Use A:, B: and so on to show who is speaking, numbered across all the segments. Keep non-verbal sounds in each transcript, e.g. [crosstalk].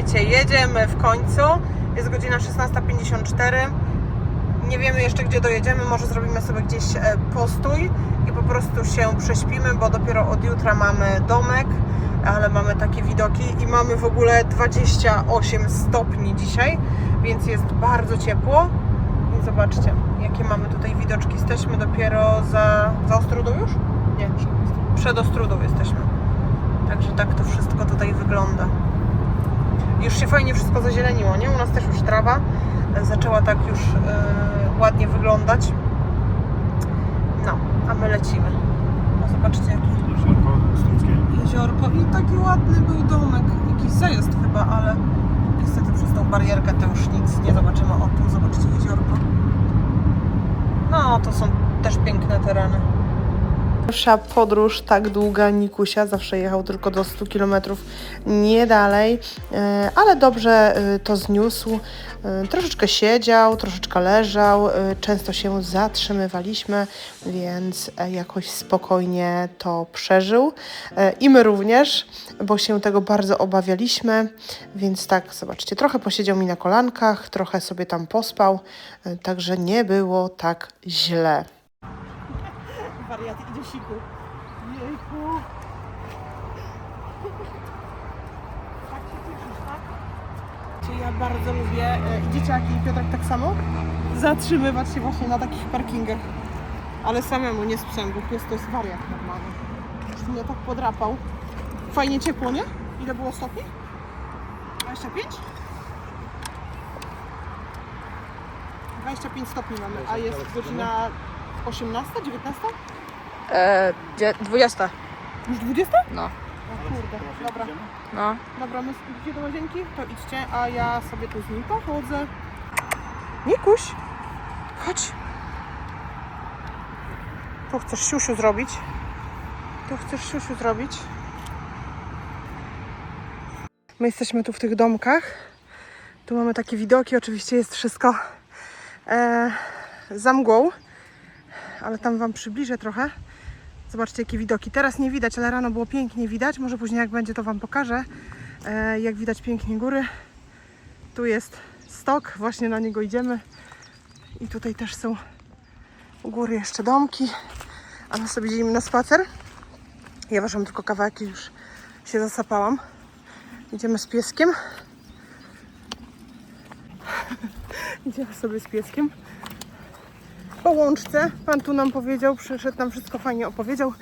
A: Słuchajcie, jedziemy w końcu. Jest godzina 16.54. Nie wiemy jeszcze gdzie dojedziemy. Może zrobimy sobie gdzieś e, postój i po prostu się prześpimy, bo dopiero od jutra mamy domek, ale mamy takie widoki i mamy w ogóle 28 stopni dzisiaj, więc jest bardzo ciepło. Zobaczcie, jakie mamy tutaj widoczki. Jesteśmy dopiero za, za Ostrudą już? Nie, przed Ostrudą jesteśmy. Także tak to wszystko tutaj wygląda. Już się fajnie wszystko zazieleniło, nie? U nas też już trawa e, zaczęła tak już e, ładnie wyglądać. No, a my lecimy. No, zobaczcie, jakie
B: Jeziorko Struckie.
A: jeziorko i taki ładny był domek. Jakiś zajazd chyba, ale niestety przez tą barierkę to już nic nie zobaczymy. O, tu zobaczcie jeziorko. No, to są też piękne tereny. Pierwsza podróż tak długa Nikusia, zawsze jechał tylko do 100 km, nie dalej, e, ale dobrze e, to zniósł. E, Troszeczkę siedział, troszeczkę leżał, często się zatrzymywaliśmy, więc jakoś spokojnie to przeżył. I my również, bo się tego bardzo obawialiśmy, więc tak, zobaczcie, trochę posiedział mi na kolankach, trochę sobie tam pospał, także nie było tak źle. Wariat idzie siku. Jejku. Tak się cieszysz, tak? Czy ja bardzo lubię, e, i dzieciaki i Piotrek tak samo, zatrzymywać się właśnie na takich parkingach. Ale samemu, nie z psem, bo pies to jest wariat normalny. Już mnie tak podrapał. Fajnie ciepło, nie? Ile było stopni? 25? 25 stopni mamy, a jest godzina 18, 19?
C: E, gdzie? 20.
A: Już 20?
C: No.
A: O kurde, dobra.
C: No.
A: Dobra, my idziecie do łazienki? To idźcie, a ja sobie tu z nim pochodzę. Nikuś, chodź. Tu chcesz siusiu zrobić? Tu chcesz siusiu zrobić? My jesteśmy tu w tych domkach. Tu mamy takie widoki. Oczywiście jest wszystko e, za mgłą, ale tam Wam przybliżę trochę. Zobaczcie, jakie widoki. Teraz nie widać, ale rano było pięknie widać. Może później, jak będzie, to Wam pokażę, e, jak widać pięknie góry. Tu jest stok, właśnie na niego idziemy. I tutaj też są u góry jeszcze domki. A my sobie idziemy na spacer. Ja waszam tylko kawałek i już się zasapałam. Idziemy z pieskiem. [laughs] idziemy sobie z pieskiem po łączce. Pan tu nam powiedział, przyszedł nam wszystko fajnie opowiedział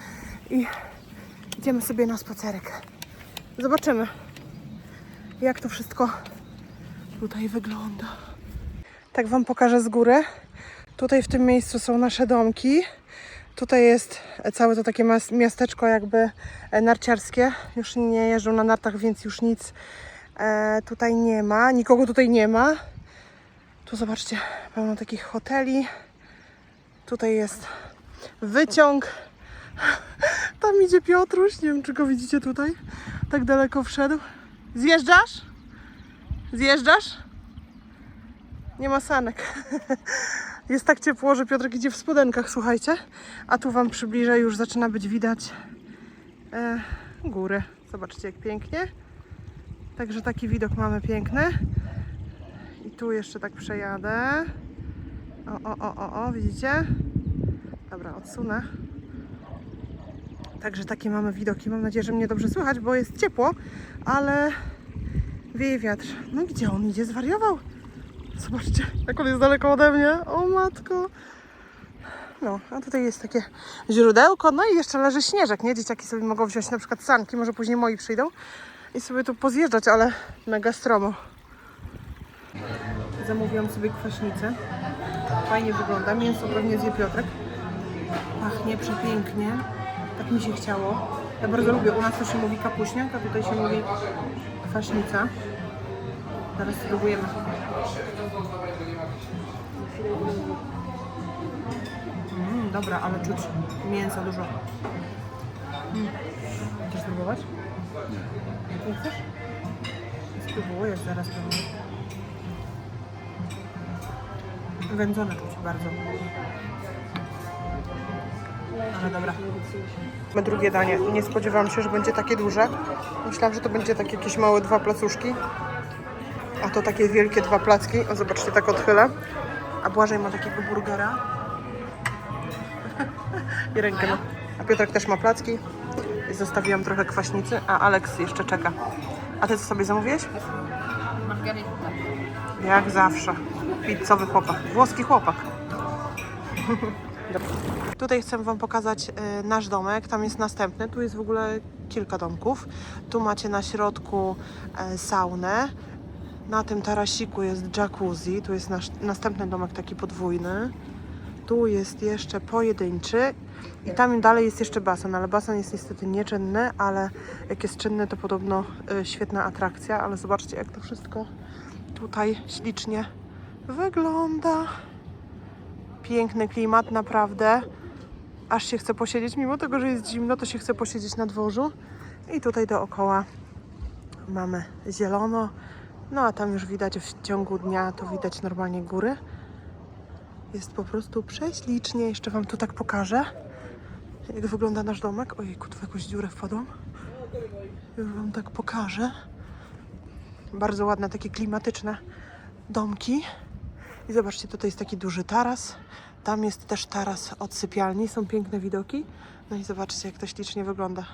A: i idziemy sobie na spacerek. Zobaczymy, jak to wszystko tutaj wygląda. Tak Wam pokażę z góry. Tutaj w tym miejscu są nasze domki. Tutaj jest całe to takie miasteczko jakby e, narciarskie. Już nie jeżdżą na nartach, więc już nic e, tutaj nie ma. Nikogo tutaj nie ma. Tu zobaczcie, pełno takich hoteli. Tutaj jest wyciąg. [laughs] Tam idzie Piotruś. Nie wiem, czy go widzicie tutaj. Tak daleko wszedł. Zjeżdżasz? Zjeżdżasz? Nie ma sanek. [laughs] Jest tak ciepło, że Piotrek idzie w spodenkach, słuchajcie. A tu Wam przybliżę, już zaczyna być widać e, góry. Zobaczcie, jak pięknie. Także taki widok mamy piękny. I tu jeszcze tak przejadę. O, o, o, o, o, widzicie? Dobra, odsunę. Także takie mamy widoki. Mam nadzieję, że mnie dobrze słychać, bo jest ciepło, ale wieje wiatr. No gdzie on idzie? Zwariował? Zobaczcie, jak on jest daleko ode mnie. O matko. No, a tutaj jest takie źródełko, no i jeszcze leży śnieżek, nie? Dzieciaki sobie mogą wziąć na przykład sanki, może później moi przyjdą i sobie tu pozjeżdżać, ale mega stromo. Zamówiłam sobie kwaśnicę. Fajnie wygląda. Mięso pewnie zje Piotrek. Pachnie przepięknie. Tak mi się chciało. Ja bardzo lubię. U nas to się mówi kapuśniak, a tutaj się mówi kwaśnica. Zaraz spróbujemy. Mm, dobra, ale czuć mięsa dużo. Mm. Chcesz spróbować? Nie. Nie chcesz? Spróbuję zaraz pewnie. Wędzone czuć bardzo. Ale dobra. Mamy drugie danie. Nie spodziewałam się, że będzie takie duże. Myślałam, że to będzie takie jakieś małe dwa placuszki. A to takie wielkie dwa placki. O, zobaczcie, tak odchylę. A Błażej ma takiego burgera. [laughs] I rękę ma. A Piotrek też ma placki. I zostawiłam trochę kwaśnicy, a Aleks jeszcze czeka. A ty co sobie zamówiłeś?
C: Margarita.
A: Jak zawsze. Pizzowy chłopak. Włoski chłopak. [laughs] Dobra. Tutaj chcę Wam pokazać e, nasz domek. Tam jest następny. Tu jest w ogóle kilka domków. Tu macie na środku e, saunę. Na tym tarasiku jest jacuzzi. Tu jest nasz następny domek taki podwójny. Tu jest jeszcze pojedynczy. I tam dalej jest jeszcze basen, ale basen jest niestety nieczynny, ale jak jest czynny, to podobno e, świetna atrakcja. Ale zobaczcie, jak to wszystko tutaj ślicznie wygląda. Piękny klimat, naprawdę. Aż się chce posiedzieć, mimo tego, że jest zimno, to się chce posiedzieć na dworzu. I tutaj dookoła mamy zielono. No a tam już widać w ciągu dnia, to widać normalnie góry. Jest po prostu prześlicznie. Jeszcze Wam tu tak pokażę, jak wygląda nasz domek. Ojejku, tu w jakąś dziurę wpadłam. Już Wam tak pokażę. Bardzo ładne, takie klimatyczne domki. I zobaczcie, tutaj jest taki duży taras. Tam jest też taras od sypialni. Są piękne widoki. No i zobaczcie, jak to ślicznie wygląda.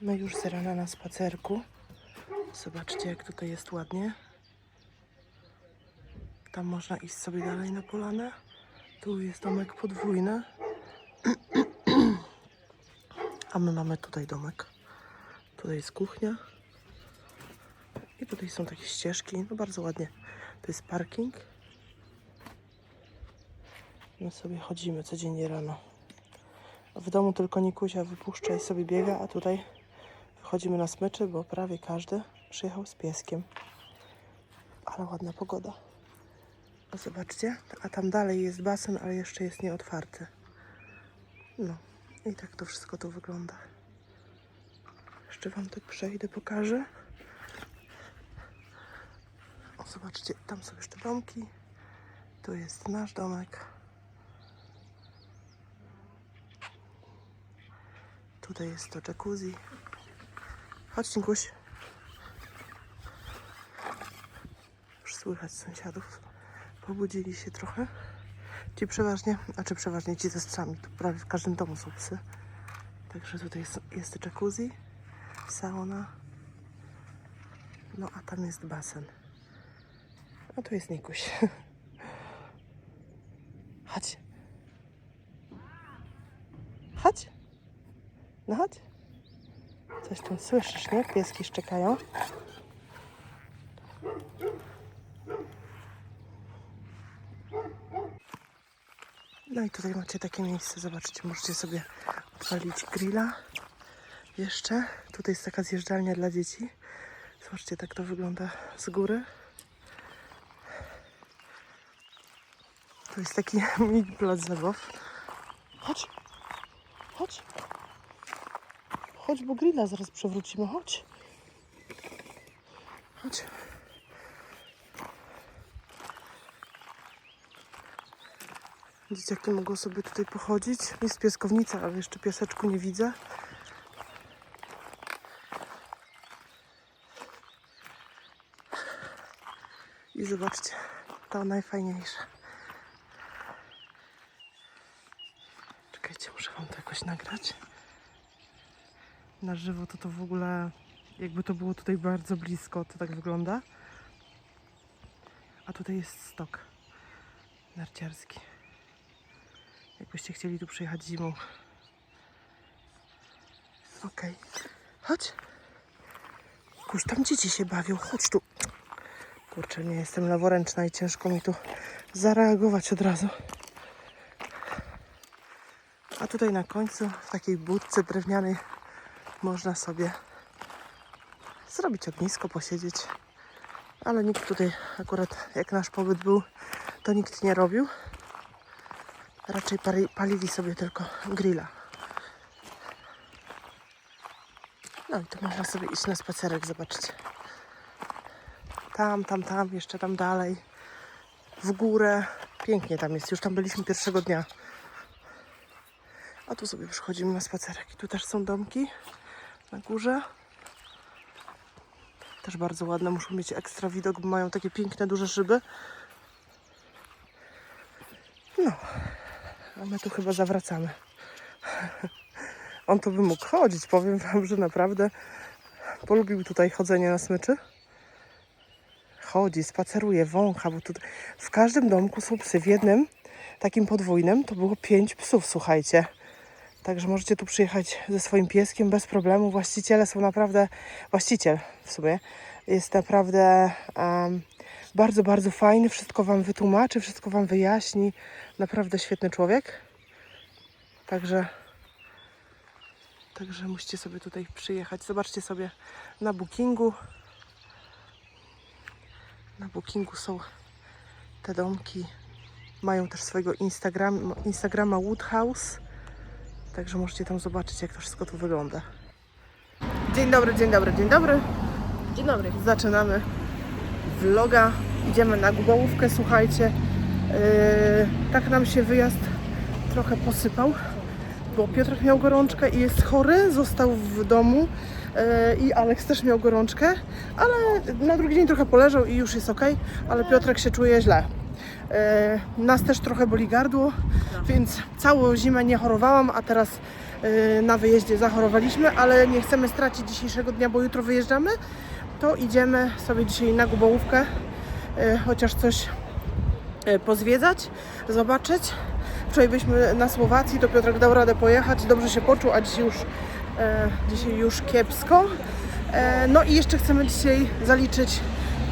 A: My już z rana na spacerku. Zobaczcie, jak tutaj jest ładnie. Tam można iść sobie dalej na polanę. Tu jest domek podwójny. [clears throat] A my mamy tutaj domek. Tutaj jest kuchnia. I tutaj są takie ścieżki. No bardzo ładnie. To jest parking. My sobie chodzimy codziennie rano. W domu tylko Nikusia wypuszcza i sobie biega, a tutaj wychodzimy na smyczy, bo prawie każdy przyjechał z pieskiem. Ale ładna pogoda. O, zobaczcie, a tam dalej jest basen, ale jeszcze jest nieotwarty. No i tak to wszystko tu wygląda. Jeszcze Wam tak przejdę, pokażę. Zobaczcie, tam są jeszcze domki. Tu jest nasz domek. Tutaj jest to jacuzzi. Chodź, Nikuś. Już słychać sąsiadów. Pobudzili się trochę. Ci przeważnie, a czy przeważnie ci ze psami. Tu prawie w każdym domu są psy. Także tutaj jest, jest jacuzzi, sauna. No a tam jest basen. A tu jest Nikuś. [laughs] Chodź. Chodź. No chodź. Coś tam słyszysz, nie? Pieski szczekają. No i tutaj macie takie miejsce, zobaczcie, możecie sobie odpalić grilla. Jeszcze. Tutaj jest taka zjeżdżalnia dla dzieci. Zobaczcie, tak to wygląda z góry. To jest taki [laughs] mini plac zabaw. Chodź. Chodź. Chodź, bo grilla zaraz przewrócimy. Chodź. Chodź. Dzieciaki mogą sobie tutaj pochodzić. Jest pieskownica, ale jeszcze pieseczku nie widzę. I zobaczcie, to najfajniejsze. Czekajcie, muszę wam to nagrać. Na żywo to to w ogóle, jakby to było tutaj bardzo blisko, to tak wygląda. A tutaj jest stok narciarski. Jakbyście chcieli tu przyjechać zimą. Okej. Chodź. Kuś, tam dzieci się bawią. Chodź tu. Kurczę, nie jestem leworęczna i ciężko mi tu zareagować od razu. Tutaj na końcu, w takiej budce drewnianej, można sobie zrobić ognisko, posiedzieć. Ale nikt tutaj, akurat jak nasz pobyt był, to nikt nie robił. Raczej pali, palili sobie tylko grilla. No i tu można sobie iść na spacerek, zobaczcie. Tam, tam, tam, jeszcze tam dalej. W górę. Pięknie tam jest. Już tam byliśmy pierwszego dnia. A tu sobie przychodzimy na spacerek. I tu też są domki na górze. Też bardzo ładne, muszą mieć ekstra widok, bo mają takie piękne, duże szyby. No, a my tu chyba zawracamy. On to by mógł chodzić, powiem wam, że naprawdę polubił tutaj chodzenie na smyczy. Chodzi, spaceruje, wącha, bo tutaj w każdym domku są psy. W jednym takim podwójnym to było pięć psów, słuchajcie. Także możecie tu przyjechać ze swoim pieskiem bez problemu. Właściciele są naprawdę, właściciel w sumie jest naprawdę em, bardzo, bardzo fajny. Wszystko Wam wytłumaczy, wszystko Wam wyjaśni. Naprawdę świetny człowiek. Także, także musicie sobie tutaj przyjechać. Zobaczcie sobie na bookingu. Na bookingu są te domki. Mają też swojego Instagram, Instagrama Woodhouse. Także możecie tam zobaczyć, jak to wszystko tu wygląda. Dzień dobry, dzień dobry, dzień dobry.
C: Dzień dobry.
A: Zaczynamy vloga. Idziemy na Gubałówkę, słuchajcie. Yy, tak nam się wyjazd trochę posypał, bo Piotrek miał gorączkę i jest chory, został w domu. Yy, I Aleks też miał gorączkę, ale na drugi dzień trochę poleżał i już jest ok, ale Piotrek się czuje źle. Yy, nas też trochę boli gardło, więc całą zimę nie chorowałam, a teraz yy, na wyjeździe zachorowaliśmy, ale nie chcemy stracić dzisiejszego dnia, bo jutro wyjeżdżamy. To idziemy sobie dzisiaj na Gubałówkę, yy, chociaż coś pozwiedzać, zobaczyć. Wczoraj byliśmy na Słowacji, to Piotrek dał radę pojechać, dobrze się poczuł, a dzisiaj już, e, dzisiaj już kiepsko. E, no i jeszcze chcemy dzisiaj zaliczyć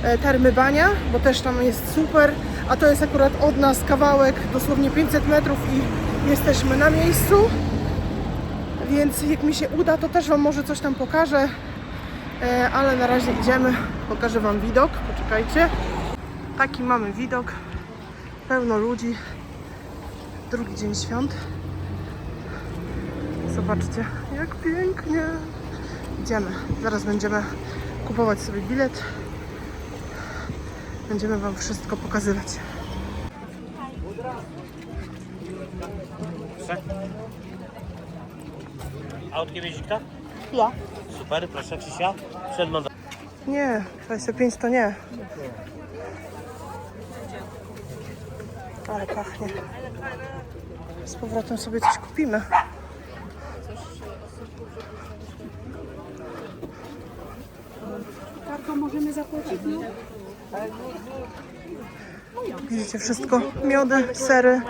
A: e, termy bania, bo też tam jest super, a to jest akurat od nas kawałek, dosłownie 500 metrów i jesteśmy na miejscu. Więc jak mi się uda, to też Wam może coś tam pokażę, e, ale na razie idziemy, pokażę Wam widok, poczekajcie. Taki mamy widok, pełno ludzi, drugi dzień świąt. Zobaczcie, jak pięknie. Idziemy. Zaraz będziemy kupować sobie bilet. Będziemy Wam wszystko pokazywać.
B: Autkiem jeździ kto?
A: Ja.
B: Super, proszę Krzysia. Przed mną.
A: Nie, 25 to nie. Ale pachnie. Z powrotem sobie coś kupimy.
D: Kartą możemy zapłacić, no?
A: Widzicie wszystko. Miody, sery,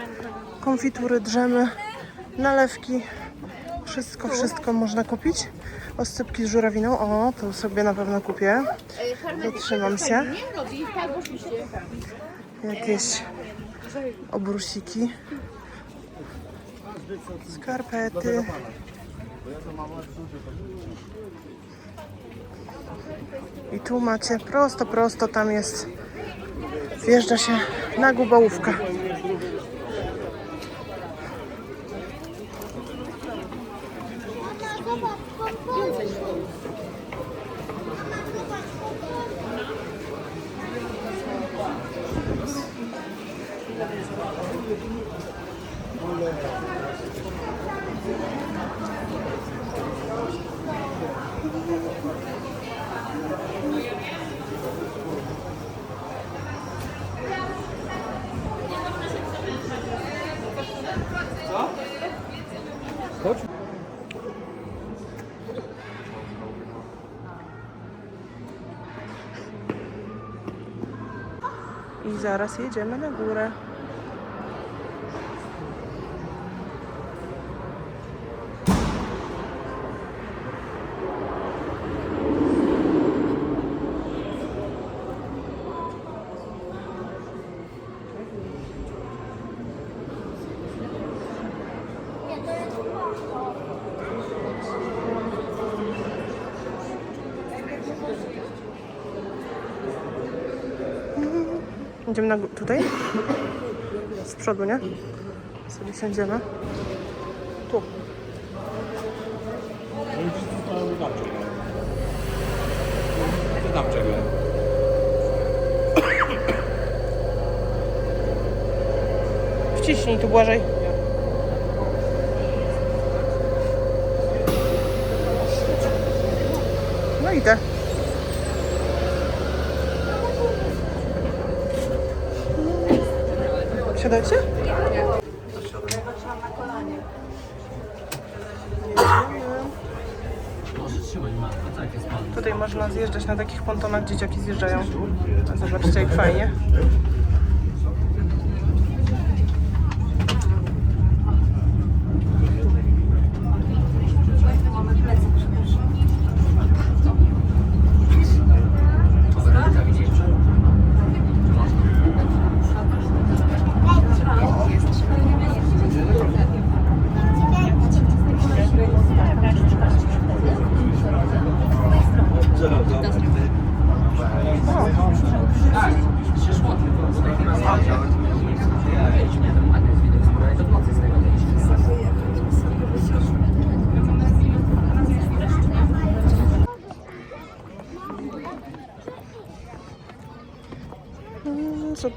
A: konfitury, drzemy, nalewki. Wszystko, wszystko można kupić. Oscypki z żurawiną. O, to sobie na pewno kupię. Dotrzymam się. Jakieś obrusiki. Skarpety. I tu macie prosto, prosto tam jest. Wjeżdża się na gubałówkę. Zaraz jedziemy na górę. Idziemy na tutaj? Z przodu, nie? Sobie siądziemy. Tu.
B: Tam czego?
A: Wciśnij tu Błażej. No idę. Siadajcie? Tutaj można zjeżdżać na takich pontonach, dzieciaki zjeżdżają. Zobaczcie jak fajnie.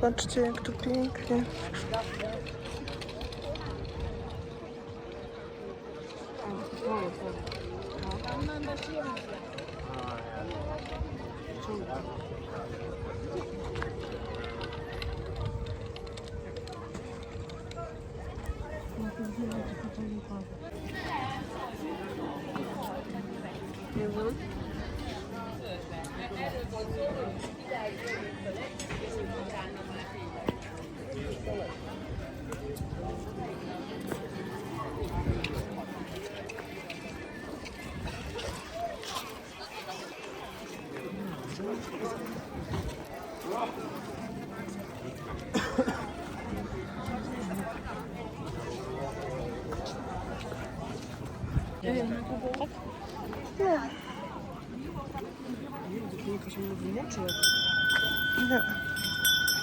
A: Zobaczcie jak tu pięknie. Nie.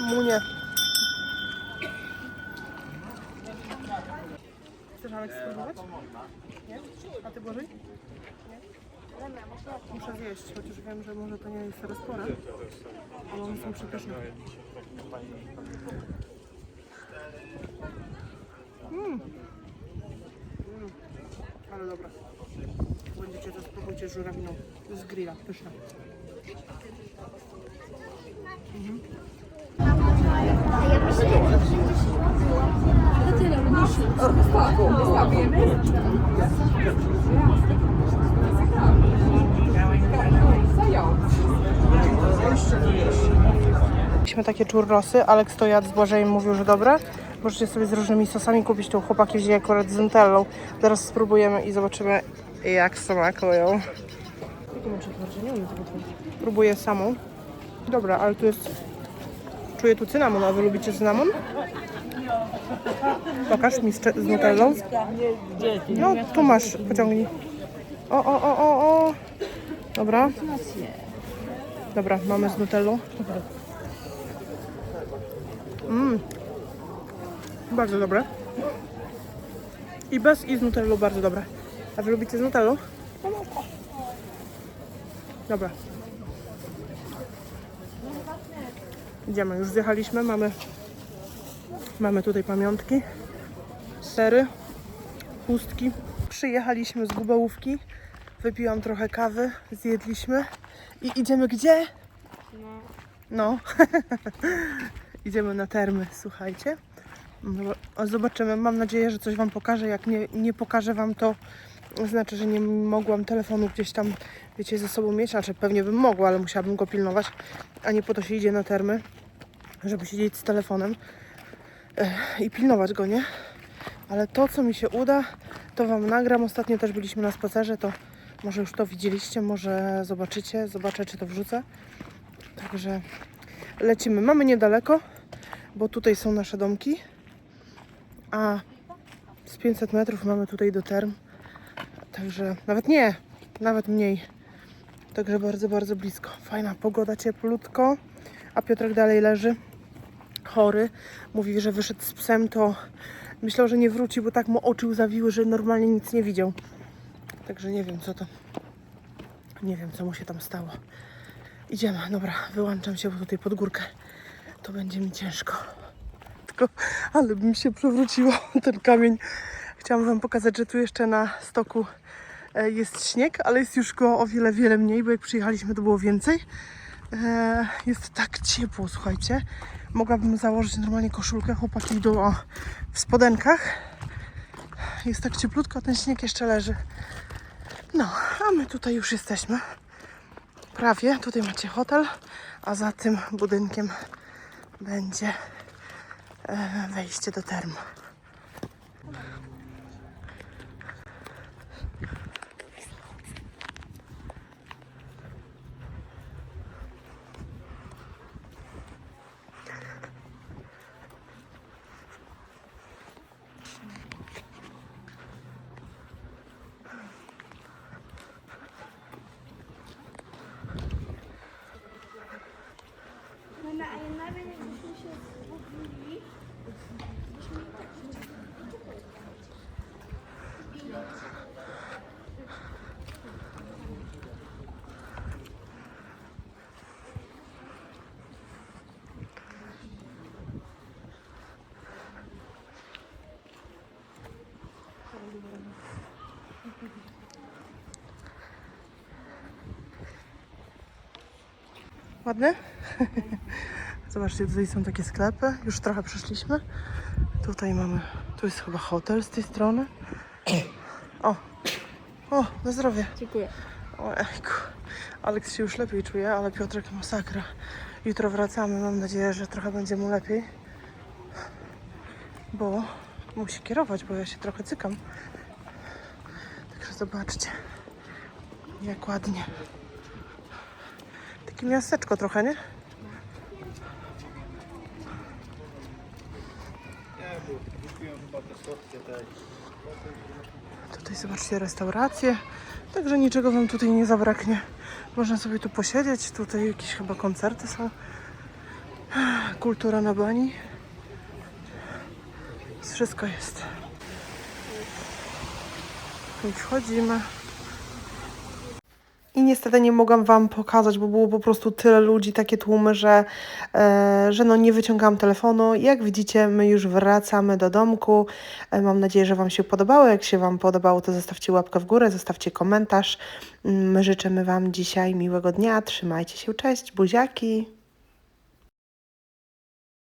A: Mu nie. Chcesz Aleks spróbować? Nie? A ty Bożej? Muszę zjeść, chociaż wiem, że może to nie jest teraz pora. Ale one są przepyszne. Mm. Ale dobra. Będziecie to spróbujcie z żurawiną z grilla. Pyszne. Mieliśmy takie churrosy, Aleks to jadł z Błażejem, mówił, że dobre. Możecie sobie z różnymi sosami kupić, tu chłopaki wzięli akurat z nutellą. Zaraz spróbujemy i zobaczymy jak smakują. Próbuję samą. Dobra, ale tu jest... Czuję tu cynamon, a wy lubicie cynamon? Pokaż mi z nutellą. No, tu masz, pociągnij. O, o, o, o, o. Dobra. Dobra, mamy z nutellą. Mmm. Bardzo dobre. I bez i z nutellą bardzo dobre. A wy lubicie z nutellą? Dobra. Idziemy, już zjechaliśmy, mamy mamy tutaj pamiątki, sery, chustki. Przyjechaliśmy z Gubałówki, wypiłam trochę kawy, zjedliśmy i idziemy gdzie? No. [laughs] idziemy na termy, słuchajcie. Zobaczymy, mam nadzieję, że coś Wam pokażę. Jak nie, nie pokażę Wam, to znaczy, że nie mogłam telefonu gdzieś tam, wiecie, ze sobą mieć. Znaczy, pewnie bym mogła, ale musiałabym go pilnować. A nie po to się idzie na termy, żeby siedzieć z telefonem eh, i pilnować go, nie? Ale to, co mi się uda, to Wam nagram. Ostatnio też byliśmy na spacerze, to może już to widzieliście, może zobaczycie. Zobaczę, czy to wrzucę. Także lecimy. Mamy niedaleko, bo tutaj są nasze domki. A z 500 metrów mamy tutaj do term. Także nawet nie, nawet mniej. Także bardzo, bardzo blisko. Fajna pogoda, cieplutko. A Piotrek dalej leży chory. Mówi, że wyszedł z psem, to myślał, że nie wróci, bo tak mu oczy łzawiły, że normalnie nic nie widział. Także nie wiem, co to. Nie wiem, co mu się tam stało. Idziemy, dobra, wyłączam się, bo tutaj pod górkę to będzie mi ciężko. Tylko, ale bym się przewróciło ten kamień. Chciałam Wam pokazać, że tu jeszcze na stoku e, jest śnieg, ale jest już go o wiele, wiele mniej, bo jak przyjechaliśmy to było więcej. E, jest tak ciepło, słuchajcie. Mogłabym założyć normalnie koszulkę, chłopaki idą w spodenkach. Jest tak cieplutko, ten śnieg jeszcze leży. No, a my tutaj już jesteśmy. Prawie. Tutaj macie hotel, a za tym budynkiem będzie wejście do term.
D: Mama, a nawet jakbyśmy się zgubiliśmy,
A: Ładny? [laughs] Zobaczcie, tutaj są takie sklepy. Już trochę przeszliśmy. Tutaj mamy, tu jest chyba hotel z tej strony. O, o, na zdrowie.
C: Dziękuję.
A: Ojku, Aleks się już lepiej czuje, ale Piotrek masakra. Jutro wracamy, mam nadzieję, że trochę będzie mu lepiej. Bo musi kierować, bo ja się trochę cykam. Zobaczcie, jak ładnie. Takie miasteczko trochę, nie? Tutaj zobaczcie restauracje, także niczego Wam tutaj nie zabraknie. Można sobie tu posiedzieć, tutaj jakieś chyba koncerty są. Kultura na bani. Wszystko jest. I wchodzimy. I niestety nie mogłam Wam pokazać, bo było po prostu tyle ludzi, takie tłumy, że, e, że no nie wyciągałam telefonu. Jak widzicie, my już wracamy do domku. E, mam nadzieję, że Wam się podobało. Jak się Wam podobało, to zostawcie łapkę w górę, zostawcie komentarz. Mm, My życzymy Wam dzisiaj miłego dnia. Trzymajcie się, cześć, buziaki.